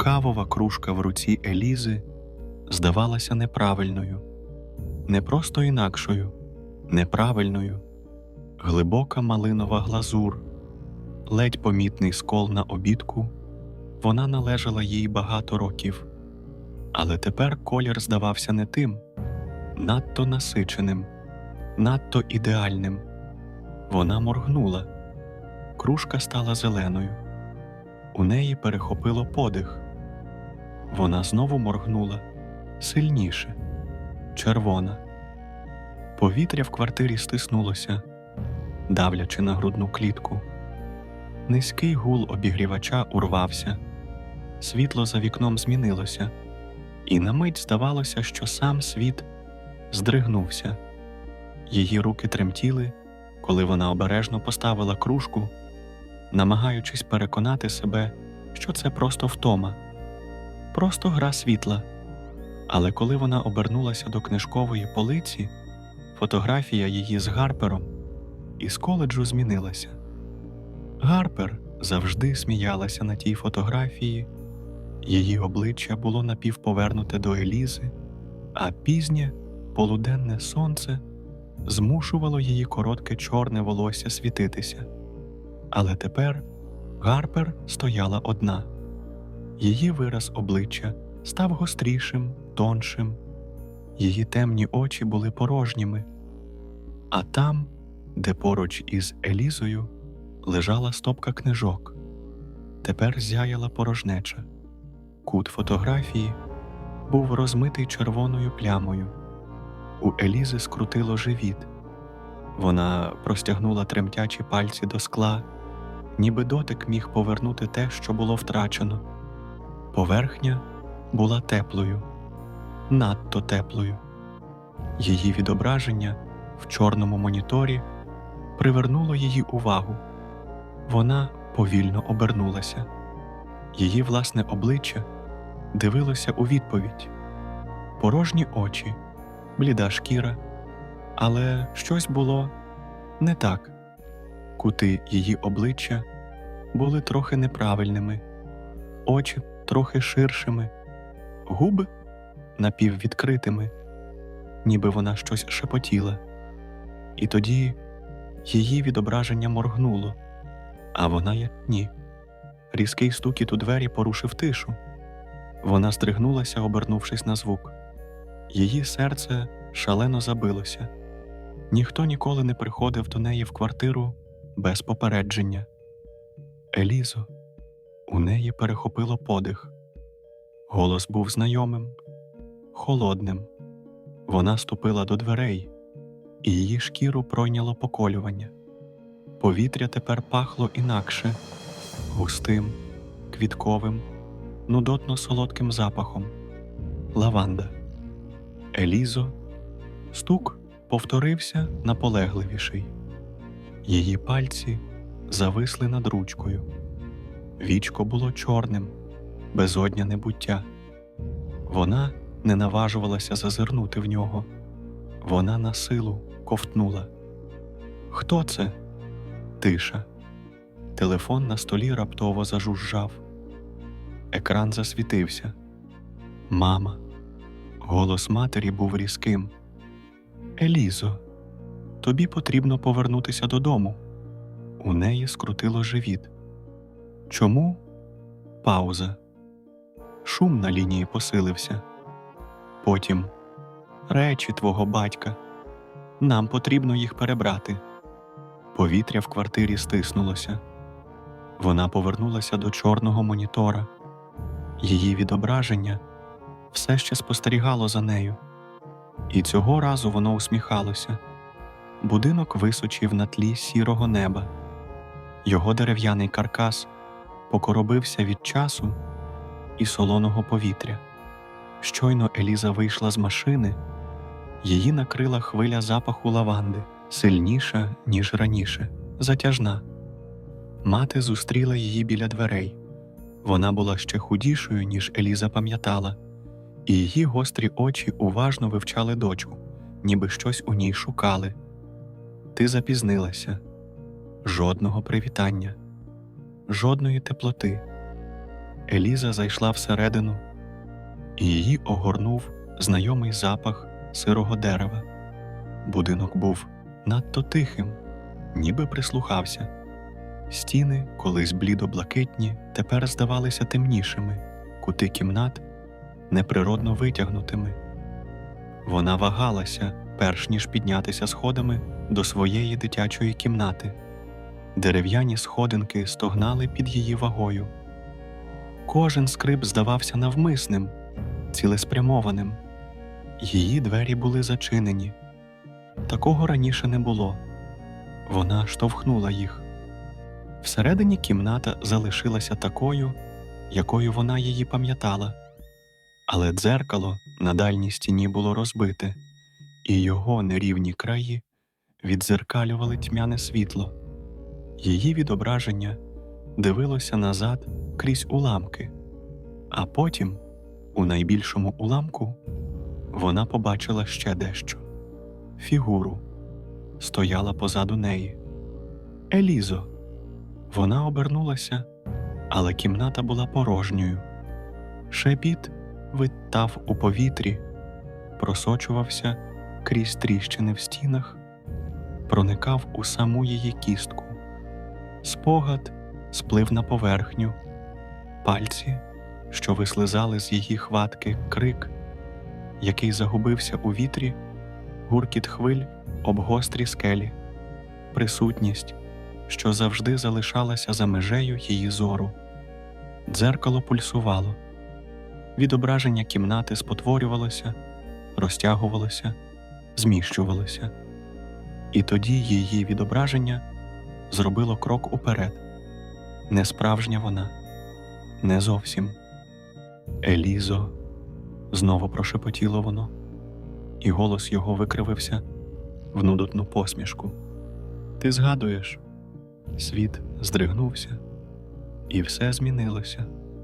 Кавова кружка в руці Елізи здавалася неправильною, не просто інакшою, неправильною, глибока малинова глазур, ледь помітний скол на обідку, вона належала їй багато років, але тепер колір здавався не тим, надто насиченим, надто ідеальним. Вона моргнула, кружка стала зеленою. У неї перехопило подих. Вона знову моргнула сильніше, червона. Повітря в квартирі стиснулося, давлячи на грудну клітку. Низький гул обігрівача урвався, світло за вікном змінилося, і на мить здавалося, що сам світ здригнувся. Її руки тремтіли, коли вона обережно поставила кружку намагаючись переконати себе, що це просто втома, просто гра світла. Але коли вона обернулася до книжкової полиці, фотографія її з Гарпером із коледжу змінилася. Гарпер завжди сміялася на тій фотографії, її обличчя було напівповернуте до Елізи, а пізнє полуденне сонце змушувало її коротке чорне волосся світитися. Але тепер Гарпер стояла одна. Її вираз обличчя став гострішим, тоншим, її темні очі були порожніми, а там, де поруч із Елізою, лежала стопка книжок. Тепер зяяла порожнеча. Кут фотографії був розмитий червоною плямою. У Елізи скрутило живіт. Вона простягнула тремтячі пальці до скла ніби дотик міг повернути те, що було втрачено. Поверхня була теплою, надто теплою. Її відображення в чорному моніторі привернуло її увагу. Вона повільно обернулася. Її власне обличчя дивилося у відповідь, порожні очі, бліда шкіра, але щось було не так. Кути її обличчя були трохи неправильними, очі трохи ширшими, губи напіввідкритими, ніби вона щось шепотіла. І тоді її відображення моргнуло, а вона як ні. Різкий стукіт у двері порушив тишу. Вона стригнулася, обернувшись на звук. Її серце шалено забилося. Ніхто ніколи не приходив до неї в квартиру без попередження. Елізо, у неї перехопило подих. Голос був знайомим, холодним. Вона ступила до дверей, і її шкіру пройняло поколювання. Повітря тепер пахло інакше, густим, квітковим, нудотно солодким запахом. Лаванда. Елізо, стук повторився наполегливіший. Її пальці зависли над ручкою. Вічко було чорним, безодня небуття. Вона не наважувалася зазирнути в нього. Вона на силу ковтнула. Хто це? Тиша. Телефон на столі раптово зажужжав. Екран засвітився. Мама. Голос матері був різким. Елізо, тобі потрібно повернутися додому. У неї скрутило живіт. Чому? Пауза. Шум на лінії посилився. Потім речі твого батька. Нам потрібно їх перебрати. Повітря в квартирі стиснулося. Вона повернулася до чорного монітора. Її відображення все ще спостерігало за нею, і цього разу воно усміхалося. Будинок височив на тлі сірого неба. Його дерев'яний каркас покоробився від часу і солоного повітря. Щойно Еліза вийшла з машини, її накрила хвиля запаху лаванди, сильніша, ніж раніше, затяжна. Мати зустріла її біля дверей. Вона була ще худішою, ніж Еліза пам'ятала, і її гострі очі уважно вивчали дочку, ніби щось у ній шукали. Ти запізнилася жодного привітання, жодної теплоти. Еліза зайшла всередину, і її огорнув знайомий запах сирого дерева. Будинок був надто тихим, ніби прислухався. Стіни, колись блідо-блакитні, тепер здавалися темнішими, кути кімнат неприродно витягнутими. Вона вагалася, перш ніж піднятися сходами до своєї дитячої кімнати. Дерев'яні сходинки стогнали під її вагою. Кожен скрип здавався навмисним, цілеспрямованим. Її двері були зачинені. Такого раніше не було. Вона штовхнула їх. Всередині кімната залишилася такою, якою вона її пам'ятала, але дзеркало на дальній стіні було розбите, і його нерівні краї віддзеркалювали тьмяне світло. Її відображення дивилося назад крізь уламки, а потім, у найбільшому уламку, вона побачила ще дещо фігуру стояла позаду неї. Елізо. Вона обернулася, але кімната була порожньою. Шепіт виттав у повітрі, просочувався крізь тріщини в стінах, проникав у саму її кістку. Спогад сплив на поверхню, пальці, що вислизали з її хватки, крик, який загубився у вітрі, гуркіт хвиль об гострі скелі, присутність, що завжди залишалася за межею її зору. Дзеркало пульсувало, відображення кімнати спотворювалося, розтягувалося, зміщувалося, і тоді її відображення зробило крок уперед. Не справжня вона, не зовсім. Елізо, знову прошепотіло воно, і голос його викривився в нудотну посмішку. Ти згадуєш, світ здригнувся, і все змінилося.